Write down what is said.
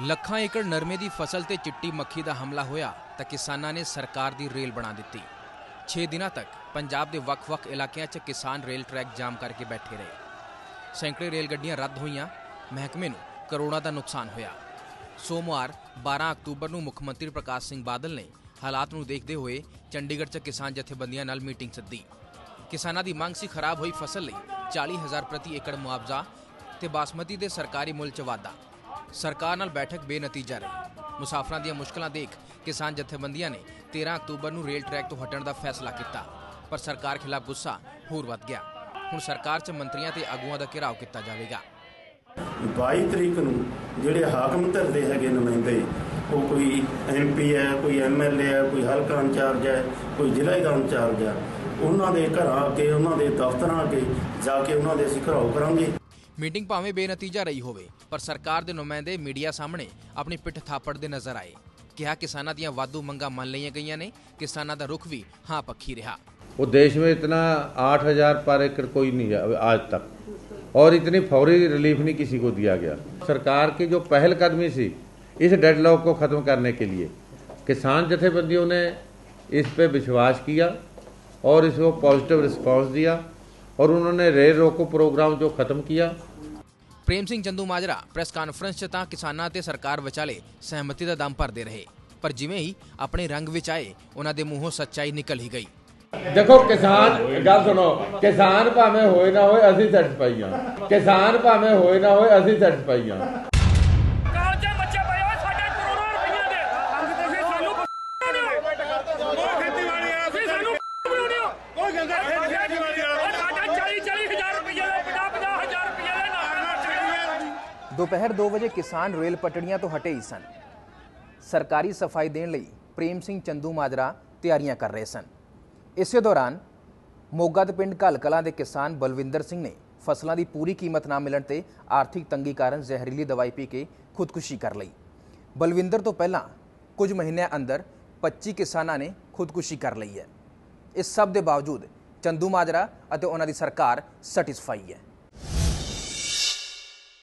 ਲੱਖਾਂ ਏਕੜ ਨਰਮੇ ਦੀ ਫਸਲ ਤੇ ਚਿੱਟੀ ਮੱਖੀ ਦਾ ਹਮਲਾ ਹੋਇਆ ਤਾਂ ਕਿਸਾਨਾਂ ਨੇ ਸਰਕਾਰ ਦੀ ਰੇਲ ਬਣਾ ਦਿੱਤੀ। 6 ਦਿਨਾਂ ਤੱਕ ਪੰਜਾਬ ਦੇ ਵੱਖ-ਵੱਖ ਇਲਾਕਿਆਂ 'ਚ ਕਿਸਾਨ ਰੇਲ ਟਰੈਕ ਜਾਮ ਕਰਕੇ ਬੈਠੇ ਰਹੇ। ਸੈਂਕੜੇ ਰੇਲ ਗੱਡੀਆਂ ਰੱਦ ਹੋਈਆਂ, ਮਹਿਕਮੇ ਨੂੰ ਕਰੋੜਾਂ ਦਾ ਨੁਕਸਾਨ ਹੋਇਆ। ਸੋਮਵਾਰ 12 ਅਕਤੂਬਰ ਨੂੰ ਮੁੱਖ ਮੰਤਰੀ ਪ੍ਰਕਾਸ਼ ਸਿੰਘ ਬਾਦਲ ਨੇ ਹਾਲਾਤ ਨੂੰ ਦੇਖਦੇ ਹੋਏ ਚੰਡੀਗੜ੍ਹ 'ਚ ਕਿਸਾਨ ਜਥੇਬੰਦੀਆਂ ਨਾਲ ਮੀਟਿੰਗ ਸੱਦੀ। ਕਿਸਾਨਾਂ ਦੀ ਮੰਗ ਸੀ ਖਰਾਬ ਹੋਈ ਫਸਲ ਲਈ 40000 ਪ੍ਰਤੀ ਏਕੜ ਮੁਆਵਜ਼ਾ ਤੇ ਬਾਸਮਤੀ ਦੇ ਸਰਕਾਰੀ ਮੁੱਲ 'ਚ ਵਾਧਾ। ਸਰਕਾਰ ਨਾਲ ਬੈਠਕ ਬੇਨਤੀਜਾ ਰਹੀ। ਮੁਸਾਫਰਾਂ ਦੀਆਂ ਮੁਸ਼ਕਲਾਂ ਦੇਖ ਕਿਸਾਨ ਜਥੇਬੰਦੀਆਂ ਨੇ 13 ਅਕਤੂਬਰ ਨੂੰ ਰੇਲ ਟਰੈਕ ਤੋਂ ਹਟਣ ਦਾ ਫੈਸਲਾ ਕੀਤਾ, ਪਰ ਸਰਕਾਰ ਖਿਲਾਫ ਗੁੱਸਾ ਹੋਰ ਵੱਧ ਗਿਆ। ਹੁਣ ਸਰਕਾਰ 'ਚ ਮੰਤਰੀਆਂ ਤੇ ਆਗੂਆਂ ਦਾ ਘਿਰਾਓ ਕੀਤਾ ਜਾਵੇਗਾ। 22 ਤਰੀਕ ਨੂੰ ਜਿਹੜੇ ਹਾਕਮ ਧਰਦੇ ਹੈਗੇ ਨੁਮਾਇੰਦੇ, ਉਹ ਕੋਈ ਐਮਪੀ ਹੈ, ਕੋਈ ਐਮਐਲਏ ਹੈ, ਕੋਈ ਹਲਕਾ ਇੰਚਾਰਜ ਹੈ, ਕੋਈ ਜ਼ਿਲ੍ਹਾ ਦਾ ਇੰਚਾਰਜ ਹੈ, ਉਹਨਾਂ ਦੇ ਘਰਾਂ ਅੱਗੇ, ਉਹਨਾਂ ਦੇ ਦਫ਼ਤਰਾਂ ਅੱਗੇ ਜਾ ਕੇ ਉਹਨਾਂ ਦੇ ਅਸੀਂ ਘਰਾਓ ਕਰਾਂਗੇ। ਮੀਟਿੰਗ ਭਾਵੇਂ ਬੇਨਤੀਜਾ ਰਹੀ ਹੋਵੇ ਪਰ ਸਰਕਾਰ ਦੇ ਨੁਮਾਇੰਦੇ ਮੀਡੀਆ ਸਾਹਮਣੇ ਆਪਣੀ ਪਿੱਠ ਥਾਪੜਦੇ ਨਜ਼ਰ ਆਏ ਕਿਹਾ ਕਿਸਾਨਾਂ ਦੀਆਂ ਵਾਧੂ ਮੰਗਾਂ ਮੰਨ ਲਈਆਂ ਗਈਆਂ ਨੇ ਕਿਸਾਨਾਂ ਦਾ ਰੁਖ ਵੀ ਹਾਂ ਪੱਖੀ ਰਿਹਾ वो देश में इतना आठ हजार पर एकड़ कोई नहीं है अभी आज तक और इतनी फौरी रिलीफ नहीं किसी को दिया गया सरकार की जो पहल कदमी थी इस डेडलॉक को ख़त्म करने के लिए किसान जथेबंदियों ने इस पे विश्वास किया और इसको पॉजिटिव रिस्पांस दिया और उन्होंने रेल रोको प्रोग्राम जो ख़त्म किया ਪ੍ਰੇਮ ਸਿੰਘ ਚੰਦੂ ਮਾਜਰਾ ਪ੍ਰੈਸ ਕਾਨਫਰੰਸ 'ਚ ਤਾਂ ਕਿਸਾਨਾਂ ਤੇ ਸਰਕਾਰ ਵਿਚਾਲੇ ਸਹਿਮਤੀ ਦਾ ਦਮ ਭਰਦੇ ਰਹੇ ਪਰ ਜਿਵੇਂ ਹੀ ਆਪਣੇ ਰੰਗ ਵਿੱਚ ਆਏ ਉਹਨਾਂ ਦੇ ਮੂੰਹੋਂ ਸੱਚਾਈ ਨਿਕਲ ਹੀ ਗਈ ਦੇਖੋ ਕਿਸਾਨ ਗੱਲ ਸੁਣੋ ਕਿਸਾਨ ਭਾਵੇਂ ਹੋਏ ਨਾ ਹੋਏ ਅਸੀਂ ਸੈਟੀਸਫਾਈ ਹਾਂ ਕਿਸਾਨ ਭਾਵੇਂ ਹੋਏ ਨਾ ਹੋਏ ਅਸੀਂ ਸੈਟੀਸਫਾਈ ਹਾਂ ਕਾਲਜੇ ਬੱਚੇ ਪਏ ਹੋਏ ਦੁਪਹਿਰ 2 ਵਜੇ ਕਿਸਾਨ ਰੇਲ ਪਟੜੀਆਂ ਤੋਂ ਹਟੇ ਹੀ ਸਨ। ਸਰਕਾਰੀ ਸਫ਼ਾਈ ਦੇਣ ਲਈ ਪ੍ਰੇਮ ਸਿੰਘ ਚੰਦੂ ਮਾਜਰਾ ਤਿਆਰੀਆਂ ਕਰ ਰਹੇ ਸਨ। ਇਸੇ ਦੌਰਾਨ ਮੋਗਾ ਦੇ ਪਿੰਡ ਘਲਕਲਾਂ ਦੇ ਕਿਸਾਨ ਬਲਵਿੰਦਰ ਸਿੰਘ ਨੇ ਫਸਲਾਂ ਦੀ ਪੂਰੀ ਕੀਮਤ ਨਾ ਮਿਲਣ ਤੇ ਆਰਥਿਕ ਤੰਗੀ ਕਾਰਨ ਜ਼ਹਿਰੀਲੀ ਦਵਾਈ ਪੀ ਕੇ ਖੁਦਕੁਸ਼ੀ ਕਰ ਲਈ। ਬਲਵਿੰਦਰ ਤੋਂ ਪਹਿਲਾਂ ਕੁਝ ਮਹੀਨਿਆਂ ਅੰਦਰ 25 ਕਿਸਾਨਾਂ ਨੇ ਖੁਦਕੁਸ਼ੀ ਕਰ ਲਈ ਹੈ। ਇਸ ਸਭ ਦੇ ਬਾਵਜੂਦ ਚੰਦੂ ਮਾਜਰਾ ਅਤੇ ਉਹਨਾਂ ਦੀ ਸਰਕਾਰ ਸੈਟੀਸਫਾਈ ਹੈ।